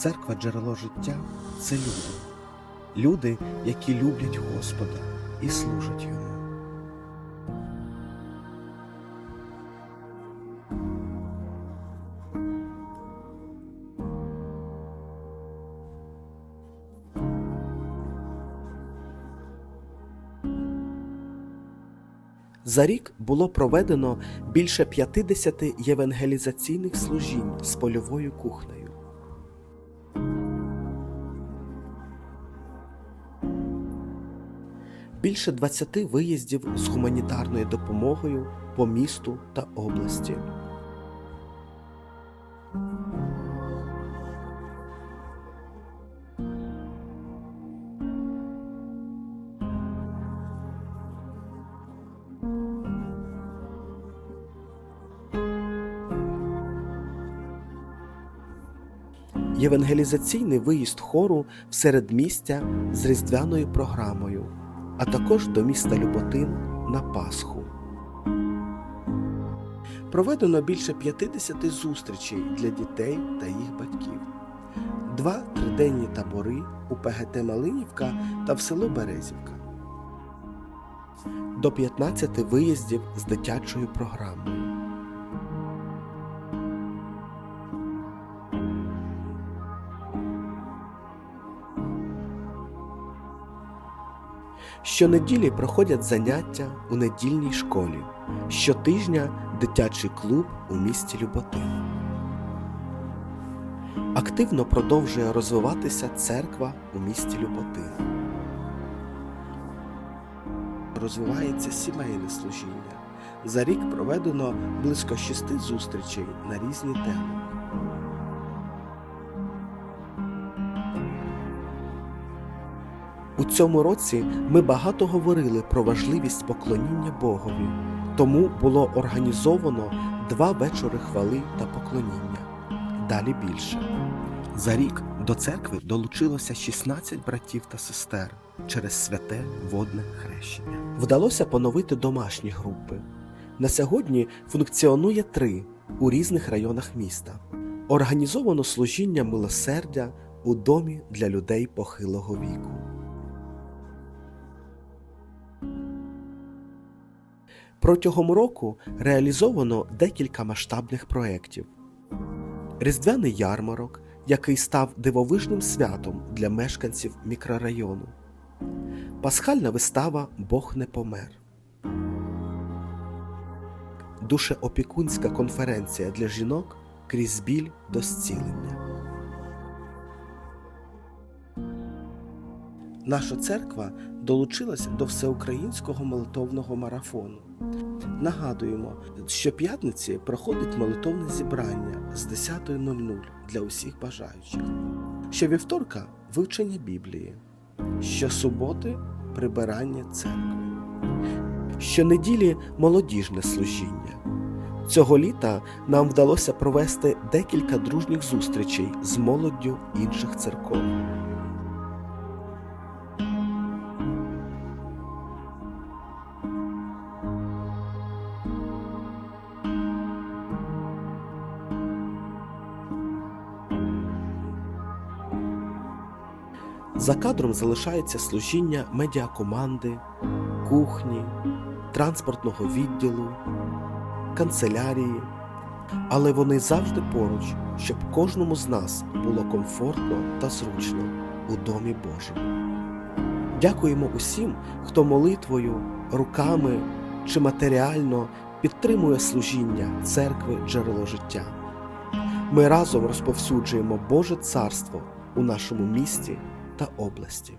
Церква джерело життя це люди. Люди, які люблять Господа і служать йому. За рік було проведено більше 50 євангелізаційних служінь з польовою кухнею. Більше 20 виїздів з гуманітарною допомогою по місту та області. Євангелізаційний виїзд хору в середмістя з різдвяною програмою, а також до міста Люботин на Пасху. Проведено більше 50 зустрічей для дітей та їх батьків, два триденні табори у ПГТ Малинівка та в село Березівка, до 15 виїздів з дитячою програмою. Щонеділі проходять заняття у недільній школі. Щотижня дитячий клуб у місті Люботин. Активно продовжує розвиватися церква у місті Люботин. Розвивається сімейне служіння. За рік проведено близько шести зустрічей на різні теми. У цьому році ми багато говорили про важливість поклоніння Богові, тому було організовано два вечори хвали та поклоніння. Далі більше. За рік до церкви долучилося 16 братів та сестер через святе водне хрещення. Вдалося поновити домашні групи. На сьогодні функціонує три у різних районах міста. Організовано служіння милосердя у домі для людей похилого віку. Протягом року реалізовано декілька масштабних проєктів. Різдвяний ярмарок, який став дивовижним святом для мешканців мікрорайону. Пасхальна вистава Бог не помер. Душеопікунська конференція для жінок крізь біль до зцілення. Наша церква долучилась до всеукраїнського молитовного марафону. Нагадуємо, щоп'ятниці проходить молитовне зібрання з 10.00 для усіх бажаючих. Щовівторка вивчення Біблії, щосуботи прибирання церкви, щонеділі молодіжне служіння. Цього літа нам вдалося провести декілька дружніх зустрічей з молоддю інших церков. За кадром залишається служіння медіакоманди, кухні, транспортного відділу, канцелярії, але вони завжди поруч, щоб кожному з нас було комфортно та зручно у Домі Божому. Дякуємо усім, хто молитвою, руками чи матеріально підтримує служіння церкви джерело життя. Ми разом розповсюджуємо Боже Царство у нашому місті та області.